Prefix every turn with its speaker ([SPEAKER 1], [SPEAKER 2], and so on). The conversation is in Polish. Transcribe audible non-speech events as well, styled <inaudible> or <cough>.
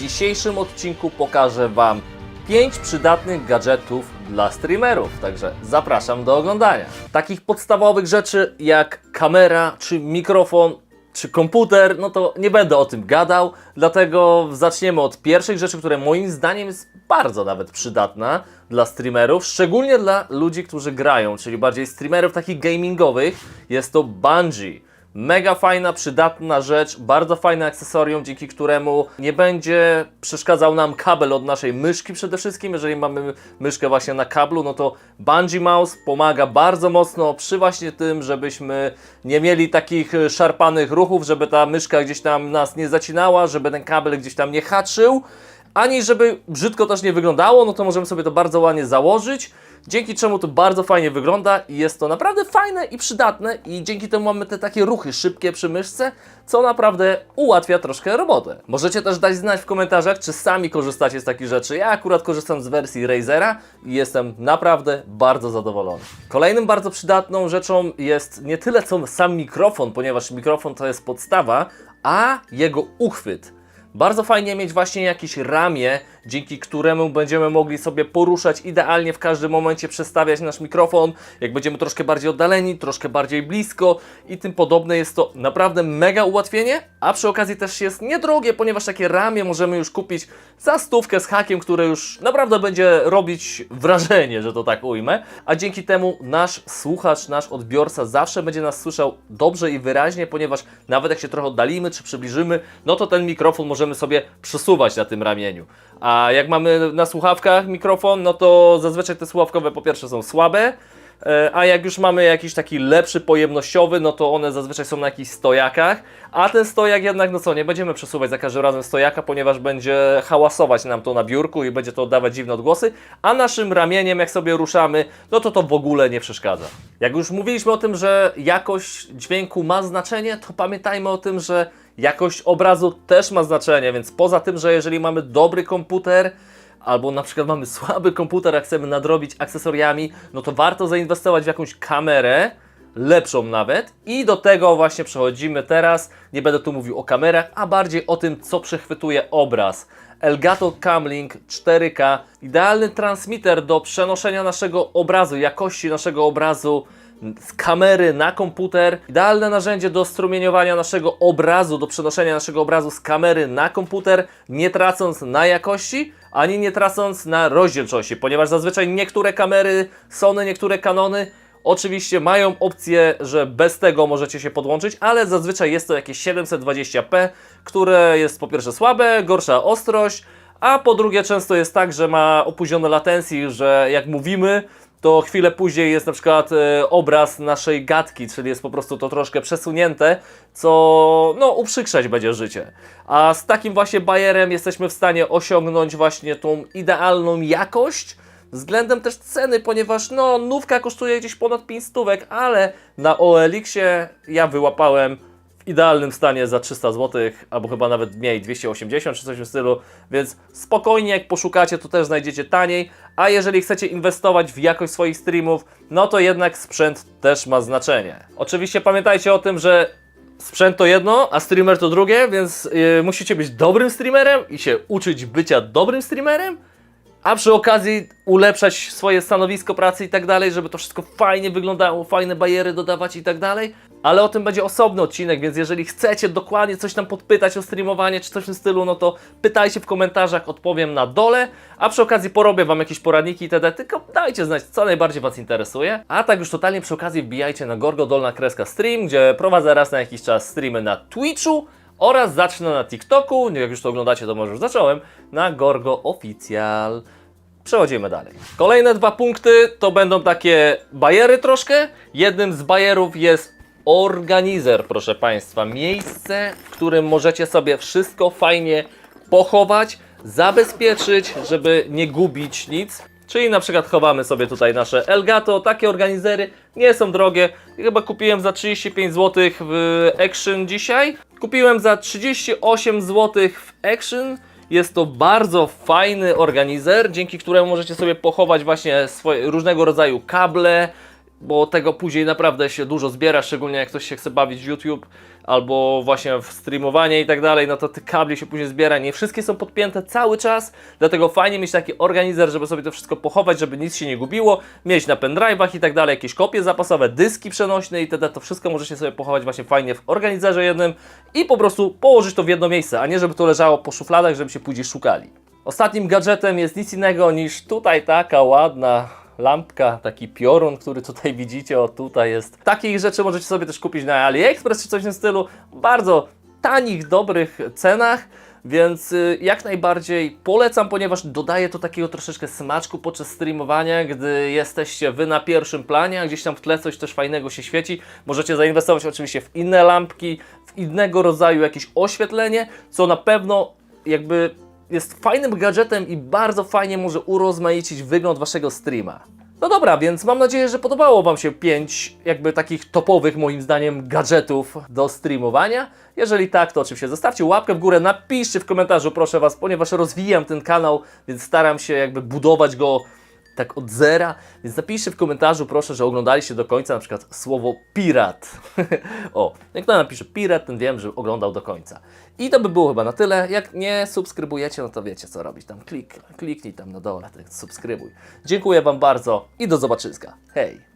[SPEAKER 1] dzisiejszym odcinku pokażę Wam 5 przydatnych gadżetów dla streamerów, także zapraszam do oglądania. Takich podstawowych rzeczy jak kamera, czy mikrofon, czy komputer, no to nie będę o tym gadał, dlatego zaczniemy od pierwszych rzeczy, które moim zdaniem jest bardzo nawet przydatna dla streamerów, szczególnie dla ludzi, którzy grają, czyli bardziej streamerów takich gamingowych, jest to Bungie. Mega fajna, przydatna rzecz, bardzo fajne akcesorium, dzięki któremu nie będzie przeszkadzał nam kabel od naszej myszki przede wszystkim. Jeżeli mamy myszkę właśnie na kablu, no to Bungee Mouse pomaga bardzo mocno przy właśnie tym, żebyśmy nie mieli takich e, szarpanych ruchów, żeby ta myszka gdzieś tam nas nie zacinała, żeby ten kabel gdzieś tam nie haczył. Ani żeby brzydko też nie wyglądało, no to możemy sobie to bardzo ładnie założyć, dzięki czemu to bardzo fajnie wygląda i jest to naprawdę fajne i przydatne i dzięki temu mamy te takie ruchy szybkie przy myszce, co naprawdę ułatwia troszkę robotę. Możecie też dać znać w komentarzach, czy sami korzystacie z takich rzeczy. Ja akurat korzystam z wersji Razera i jestem naprawdę bardzo zadowolony. Kolejnym bardzo przydatną rzeczą jest nie tyle co sam mikrofon, ponieważ mikrofon to jest podstawa, a jego uchwyt. Bardzo fajnie mieć właśnie jakieś ramię, dzięki któremu będziemy mogli sobie poruszać idealnie w każdym momencie, przestawiać nasz mikrofon, jak będziemy troszkę bardziej oddaleni, troszkę bardziej blisko i tym podobne. Jest to naprawdę mega ułatwienie, a przy okazji też jest niedrogie, ponieważ takie ramię możemy już kupić za stówkę z hakiem, które już naprawdę będzie robić wrażenie, że to tak ujmę, a dzięki temu nasz słuchacz, nasz odbiorca zawsze będzie nas słyszał dobrze i wyraźnie, ponieważ nawet jak się trochę oddalimy czy przybliżymy, no to ten mikrofon możemy sobie przesuwać na tym ramieniu. A jak mamy na słuchawkach mikrofon, no to zazwyczaj te słuchawkowe po pierwsze są słabe, a jak już mamy jakiś taki lepszy pojemnościowy, no to one zazwyczaj są na jakichś stojakach, a ten stojak jednak, no co, nie będziemy przesuwać za każdym razem stojaka, ponieważ będzie hałasować nam to na biurku i będzie to oddawać dziwne odgłosy, a naszym ramieniem, jak sobie ruszamy, no to to w ogóle nie przeszkadza. Jak już mówiliśmy o tym, że jakość dźwięku ma znaczenie, to pamiętajmy o tym, że jakość obrazu też ma znaczenie, więc poza tym, że jeżeli mamy dobry komputer, albo na przykład mamy słaby komputer, a chcemy nadrobić akcesoriami, no to warto zainwestować w jakąś kamerę, lepszą nawet. I do tego właśnie przechodzimy teraz. Nie będę tu mówił o kamerach, a bardziej o tym, co przechwytuje obraz. Elgato Camlink 4K, idealny transmitter do przenoszenia naszego obrazu, jakości naszego obrazu z kamery na komputer. Idealne narzędzie do strumieniowania naszego obrazu, do przenoszenia naszego obrazu z kamery na komputer, nie tracąc na jakości, ani nie tracąc na rozdzielczości, ponieważ zazwyczaj niektóre kamery Sony, niektóre Canony Oczywiście mają opcję, że bez tego możecie się podłączyć, ale zazwyczaj jest to jakieś 720p, które jest po pierwsze słabe, gorsza ostrość, a po drugie często jest tak, że ma opóźnione latencji, że jak mówimy, to chwilę później jest na przykład e, obraz naszej gadki, czyli jest po prostu to troszkę przesunięte, co no uprzykrzać będzie życie. A z takim właśnie bajerem jesteśmy w stanie osiągnąć właśnie tą idealną jakość, względem też ceny, ponieważ no nówka kosztuje gdzieś ponad 5 stówek, ale na OLX-ie ja wyłapałem idealnym stanie za 300 zł, albo chyba nawet mniej, 280 czy coś w tym stylu, więc spokojnie jak poszukacie, to też znajdziecie taniej, a jeżeli chcecie inwestować w jakość swoich streamów, no to jednak sprzęt też ma znaczenie. Oczywiście pamiętajcie o tym, że sprzęt to jedno, a streamer to drugie, więc yy, musicie być dobrym streamerem i się uczyć bycia dobrym streamerem, a przy okazji ulepszać swoje stanowisko pracy i tak dalej, żeby to wszystko fajnie wyglądało, fajne bariery dodawać i tak dalej. Ale o tym będzie osobny odcinek, więc jeżeli chcecie dokładnie coś tam podpytać o streamowanie czy coś w tym stylu, no to pytajcie w komentarzach, odpowiem na dole, a przy okazji porobię Wam jakieś poradniki itd. Tylko dajcie znać, co najbardziej Was interesuje. A tak już totalnie przy okazji wbijajcie na Gorgo Dolna Kreska Stream, gdzie prowadzę raz na jakiś czas streamy na Twitchu, oraz zacznę na TikToku, jak już to oglądacie, to może już zacząłem, na Gorgo Oficjal. Przechodzimy dalej. Kolejne dwa punkty to będą takie bajery troszkę. Jednym z bajerów jest organizer, proszę Państwa. Miejsce, w którym możecie sobie wszystko fajnie pochować, zabezpieczyć, żeby nie gubić nic. Czyli na przykład chowamy sobie tutaj nasze Elgato, takie organizery nie są drogie. Chyba kupiłem za 35 zł w Action dzisiaj. Kupiłem za 38 zł w Action. Jest to bardzo fajny organizer, dzięki któremu możecie sobie pochować właśnie swoje różnego rodzaju kable, bo tego później naprawdę się dużo zbiera, szczególnie jak ktoś się chce bawić w YouTube albo właśnie w streamowanie i tak dalej, no to tych kabli się później zbiera. Nie wszystkie są podpięte cały czas, dlatego fajnie mieć taki organizer, żeby sobie to wszystko pochować, żeby nic się nie gubiło, mieć na pendrive'ach i tak dalej, jakieś kopie zapasowe, dyski przenośne i itd. To wszystko możecie sobie pochować właśnie fajnie w organizerze jednym i po prostu położyć to w jedno miejsce, a nie żeby to leżało po szufladach, żeby się później szukali. Ostatnim gadżetem jest nic innego niż tutaj taka ładna lampka, taki piorun, który tutaj widzicie, o tutaj jest. Takich rzeczy możecie sobie też kupić na AliExpress czy coś w tym stylu. Bardzo tanich, dobrych cenach. Więc y, jak najbardziej polecam, ponieważ dodaje to takiego troszeczkę smaczku podczas streamowania, gdy jesteście wy na pierwszym planie, a gdzieś tam w tle coś też fajnego się świeci. Możecie zainwestować oczywiście w inne lampki, w innego rodzaju jakieś oświetlenie, co na pewno jakby jest fajnym gadżetem i bardzo fajnie może urozmaicić wygląd waszego streama. No dobra, więc mam nadzieję, że podobało Wam się 5 jakby takich topowych moim zdaniem gadżetów do streamowania. Jeżeli tak, to oczywiście zostawcie łapkę w górę, napiszcie w komentarzu proszę Was, ponieważ rozwijam ten kanał, więc staram się jakby budować go tak od zera, więc napiszcie w komentarzu proszę, że oglądaliście do końca na przykład słowo pirat. <laughs> o, jak kto napisze pirat, ten wiem, że oglądał do końca. I to by było chyba na tyle. Jak nie subskrybujecie, no to wiecie co robić. Tam klik, kliknij tam na dole, tak subskrybuj. Dziękuję Wam bardzo i do zobaczyska. Hej!